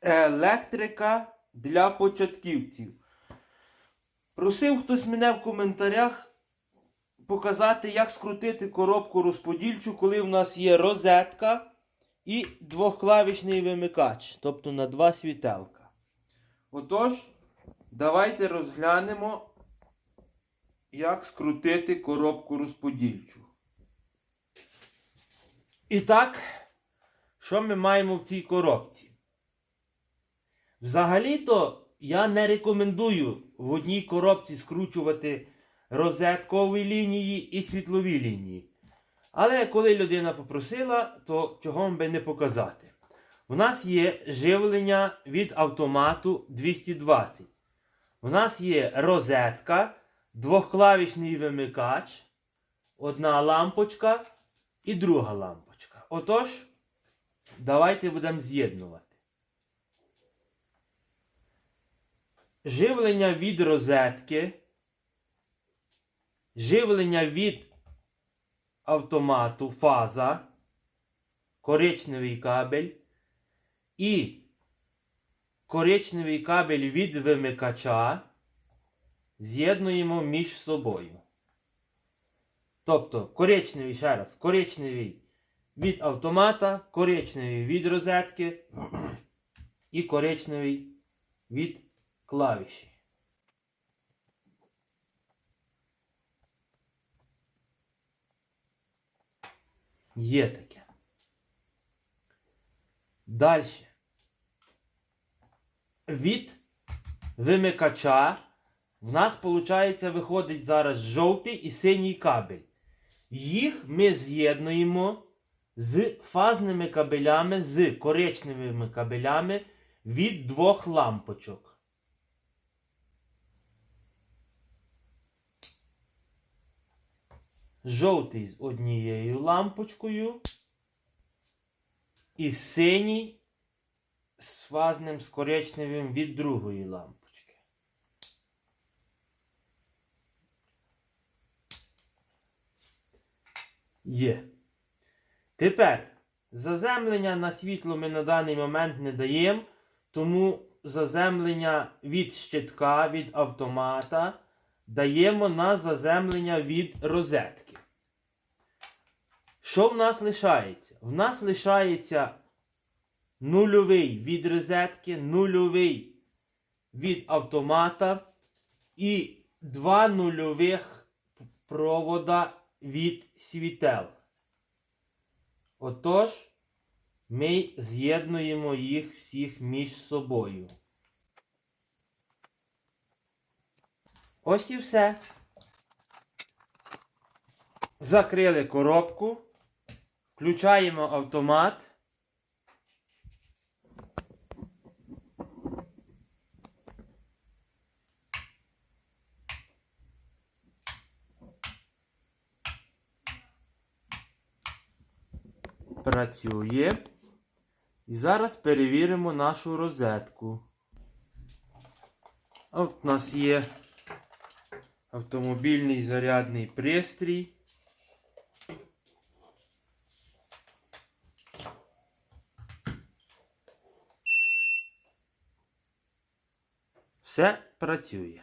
електрика для початківців. Просив хтось мене в коментарях показати, як скрутити коробку розподільчу, коли в нас є розетка і двохклавішний вимикач, тобто на два світелка. Отож, давайте розглянемо, як скрутити коробку розподільчу. І так, що ми маємо в цій коробці? Взагалі-то я не рекомендую в одній коробці скручувати розеткові лінії і світлові лінії. Але коли людина попросила, то чого вам би не показати. У нас є живлення від автомату 220. У нас є розетка, двохклавішний вимикач, одна лампочка і друга лампочка. Отож, давайте будемо з'єднувати. Живлення від розетки, живлення від автомату фаза, коричневий кабель. І коричневий кабель від вимикача. З'єднуємо між собою. Тобто коричневий, ще раз, коричневий від автомата, коричневий від розетки і коричневий від клавіші. Є таке. Далі. Від вимикача в нас, виходить, виходить зараз жовтий і синій кабель. Їх ми з'єднуємо з фазними кабелями, з коричневими кабелями від двох лампочок. Жовтий з однією лампочкою і синій з фазним з від другої лампочки. Є. Тепер заземлення на світло ми на даний момент не даємо, тому заземлення від щитка, від автомата даємо на заземлення від розетки. Що в нас лишається? В нас лишається нульовий від розетки, нульовий від автомата і два нульових провода від світел. Отож, ми з'єднуємо їх всіх між собою. Ось і все. Закрили коробку. Включаємо автомат. Працює. І зараз перевіримо нашу розетку. От у нас є автомобільний зарядний пристрій. Все працює.